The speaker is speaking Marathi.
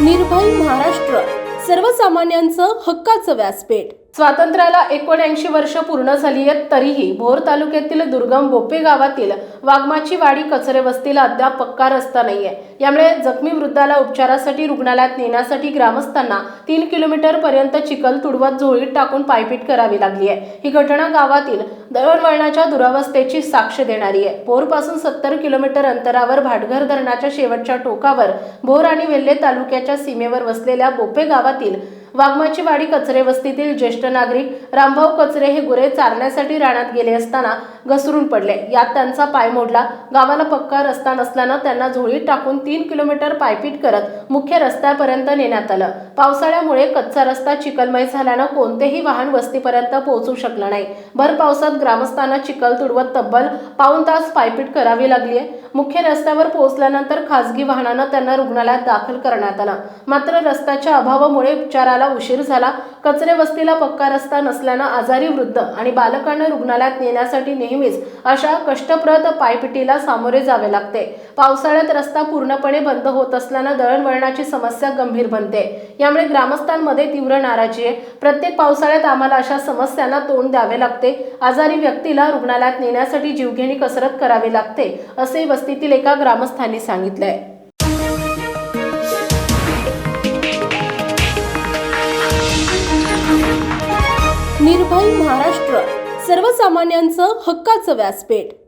निर्भय महाराष्ट्र. सर्वसामान्यांचं हक्काचं व्यासपीठ. स्वातंत्र्याला एकोणऐंशी वर्ष पूर्ण झाली आहेत तरीही भोर तालुक्यातील दुर्गम बोपे गावातील वाघमाची वाडी कचरे वस्तीला अद्याप पक्का रस्ता नाहीये. यामुळे जखमी वृद्धाला उपचारासाठी रुग्णालयात नेण्यासाठी ग्रामस्थांना तीन किलोमीटर पर्यंत चिखल तुडवत झोळीत टाकून पायपीट करावी लागली आहे. ही घटना गावातील दळणवळणाच्या दुरावस्थेची साक्ष देणारी आहे. भोरपासून सत्तर किलोमीटर अंतरावर भाटघर धरणाच्या शेवटच्या टोकावर भोर आणि वेल्हे तालुक्याच्या सीमेवर वसलेल्या बोपे गावातील वाघमाची वाडी कचरे वस्तीतील ज्येष्ठ नागरिक रामभाऊ कचरे हे गुरे चारण्यासाठी रानात गेले असताना घसरून पडले. यात त्यांचा पाय मोडला. गावाला पक्का रस्ता नसल्यानं त्यांना झोळीत टाकून तीन किलोमीटर पायपीट करत मुख्य रस्त्यापर्यंत नेण्यात आलं. पावसाळ्यामुळे कच्चा रस्ता चिखलमय झाल्यानं कोणतेही वाहन वस्तीपर्यंत पोहोचू शकलं नाही. भर पावसात ग्रामस्थांना चिखल तुडवत तब्बल पाऊण तास पायपीट करावी लागली आहे. मुख्य रस्त्यावर पोहोचल्यानंतर खासगी वाहनानं त्यांना रुग्णालयात दाखल करण्यात आलं. मात्र रस्त्याच्या अभावामुळे उपचाराला उशीर झाला. कचरे वस्तीला पक्का रस्ता नसल्यानं आजारी वृद्ध आणि बालकांना रुग्णालयात नेण्यासाठी नेहमीच अशा कष्टप्रद पायपिटीला सामोरे जावे लागते. पावसाळ्यात रस्ता पूर्णपणे बंद होत असल्यानं दळणवळणाची समस्या गंभीर बनते. यामुळे ग्रामस्थांमध्ये तीव्र नाराजी आहे. प्रत्येक पावसाळ्यात आम्हाला अशा समस्यांना तोंड द्यावे लागते. आजारी व्यक्तीला रुग्णालयात नेण्यासाठी जीवघेणी कसरत करावी लागते असे वस्तीतील एका ग्रामस्थांनी सांगितलंय. निर्भय महाराष्ट्र सर्वसामान्यांचं हक्काचं व्यासपीठ.